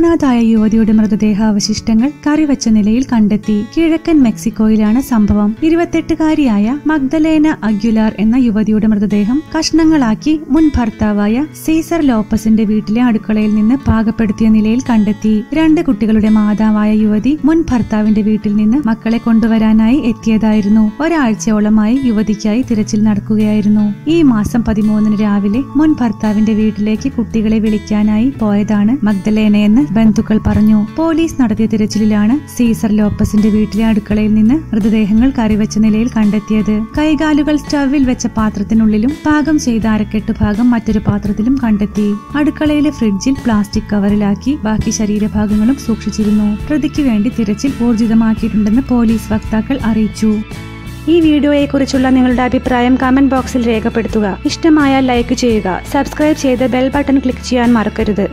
കാണാതായ യുവതിയുടെ മൃതദേഹാവശിഷ്ടങ്ങൾ കറിവച്ച നിലയിൽ കണ്ടെത്തി. കിഴക്കൻ മെക്സിക്കോയിലാണ് സംഭവം. ഇരുപത്തെട്ടുകാരിയായ മഗ്ദലേന അഗ്യുലാർ എന്ന യുവതിയുടെ മൃതദേഹം കഷ്ണങ്ങളാക്കി മുൻ ഭർത്താവായ സീസർ ലോപ്പസിന്റെ വീട്ടിലെ അടുക്കളയിൽ നിന്ന് പാകപ്പെടുത്തിയ നിലയിൽ കണ്ടെത്തി. രണ്ട് കുട്ടികളുടെ മാതാവായ യുവതി മുൻ ഭർത്താവിന്റെ വീട്ടിൽ നിന്ന് മക്കളെ കൊണ്ടുവരാനായി എത്തിയതായിരുന്നു. ഒരാഴ്ചയോളമായി യുവതിക്കായി തിരച്ചിൽ നടക്കുകയായിരുന്നു. ഈ മാസം പതിമൂന്നിന് രാവിലെ മുൻ ഭർത്താവിന്റെ വീട്ടിലേക്ക് കുട്ടികളെ വിളിക്കാനായി പോയതാണ് മഗ്ദലേനയെന്ന് ബന്ധുക്കൾ പറഞ്ഞു പോലീസ് നടത്തിയ തിരച്ചിലിലാണ് സീസർ ലോപ്പസിന്റെ വീട്ടിലെ അടുക്കളയിൽ നിന്ന് മൃതദേഹങ്ങൾ കറിവെച്ച നിലയിൽ കണ്ടെത്തിയത്. കൈകാലുകൾ സ്റ്റവിൽ വെച്ച പാത്രത്തിനുള്ളിലും പാകം ചെയ്ത അരക്കെട്ട് ഭാഗം മറ്റൊരു പാത്രത്തിലും കണ്ടെത്തി. അടുക്കളയിലെ ഫ്രിഡ്ജിൽ പ്ലാസ്റ്റിക് കവറിലാക്കി ബാക്കി ശരീരഭാഗങ്ങളും സൂക്ഷിച്ചിരുന്നു. പ്രതിക്ക് വേണ്ടി തിരച്ചിൽ ഊർജിതമാക്കിയിട്ടുണ്ടെന്ന് പോലീസ് വക്താക്കൾ അറിയിച്ചു. ഈ വീഡിയോയെക്കുറിച്ചുള്ള നിങ്ങളുടെ അഭിപ്രായം കമന്റ് ബോക്സിൽ രേഖപ്പെടുത്തുക. ഇഷ്ടമായാൽ ലൈക്ക് ചെയ്യുക. സബ്സ്ക്രൈബ് ചെയ്ത് ബെൽ ബട്ടൺ ക്ലിക്ക് ചെയ്യാൻ മറക്കരുത്.